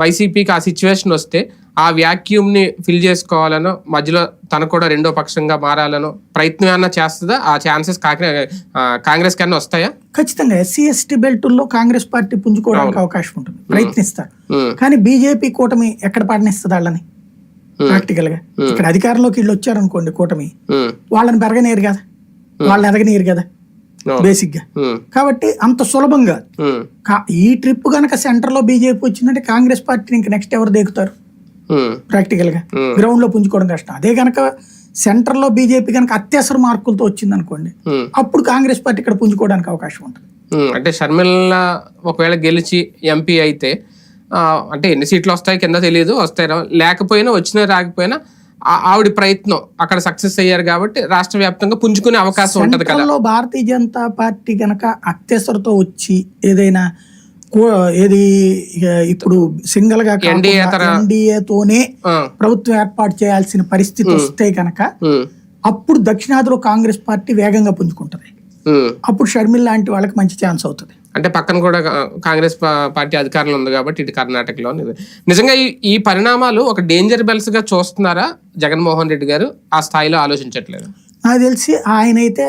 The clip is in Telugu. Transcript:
వైసీపీకి ఆ సిచ్యువేషన్ వస్తే ఆ vacuum ని ఫిల్ చేసుకోవాలనో మధ్యలో తను కూడా రెండో పక్షంగా మారాలనో ప్రయత్నం ఏమన్నా చేస్తుందా? ఆ ఛాన్సెస్ కాంగ్రెస్ కన్నా వస్తాయా? ఖచ్చితంగా ఎస్సీ ఎస్టీ బెల్టుల్లో కాంగ్రెస్ పార్టీ పుంజుకోవడానికి అవకాశం ఉంటుంది. ప్రయత్నిస్తారు. కానీ బీజేపీ కూటమి ఎక్కడ పాడనిస్తుంది వాళ్ళని? ప్రాక్టికల్గా ఇక్కడ అధికారంలోకి వీళ్ళు వచ్చారనుకోండి కూటమి. వాళ్ళని పెరగనేరు కదా. వాళ్ళని ఎదగనీరు కదా. బేసిక్గా కాబట్టి అంత సులభంగా ఈ ట్రిప్ గనక సెంటర్లో బీజేపీ వచ్చిందంటే కాంగ్రెస్ పార్టీని ఇంక నెక్స్ట్ ఎవరు దిగుతారు ఉమ్, ప్రాక్టికల్గా. గ్రౌండ్లో పుంజుకోవడం కష్టం. అదే గనక సెంటర్లో బీజేపీ కనుక అత్యవసర మార్కులతో వచ్చింది అనుకోండి. అప్పుడు కాంగ్రెస్ పార్టీ ఇక్కడ పుంజుకోవడానికి అవకాశం ఉంటుంది. అంటే షర్మిల ఒకవేళ గెలిచి ఎంపీ అయితే అంటే ఎన్ని సీట్లు వస్తాయి కింద తెలియదు వస్తాయి. లేకపోయినా వచ్చినా రాకపోయినా ఆవిడ ప్రయత్నం అక్కడ సక్సెస్ అయ్యారు కాబట్టి రాష్ట్ర వ్యాప్తంగా పుంజుకునే అవకాశం ఉంటది కదా. భారతీయ జనతా పార్టీ గనక అత్యవసరతో వచ్చి ఏదైనా ఏది ఇప్పుడు సింగిల్గా ఎన్డీఏతోనే ప్రభుత్వం ఏర్పాటు చేయాల్సిన పరిస్థితి వస్తే కనుక ఉమ్, అప్పుడు దక్షిణాదిలో కాంగ్రెస్ పార్టీ వేగంగా పుంజుకుంటది. అప్పుడు షర్మిల్ లాంటి వాళ్ళకి మంచి ఛాన్స్ అవుతుంది. అంటే పక్కన కూడా కాంగ్రెస్ పార్టీ అధికారంలో ఉంది కాబట్టి ఇటు కర్ణాటకలో నిజంగా ఈ ఈ పరిణామాలు ఒక డేంజర్ బెల్స్గా చూస్తున్నారా జగన్మోహన్ రెడ్డి గారు? ఆ స్థాయిలో ఆలోచించట్లేదు. నాకు తెలిసి ఆయన అయితే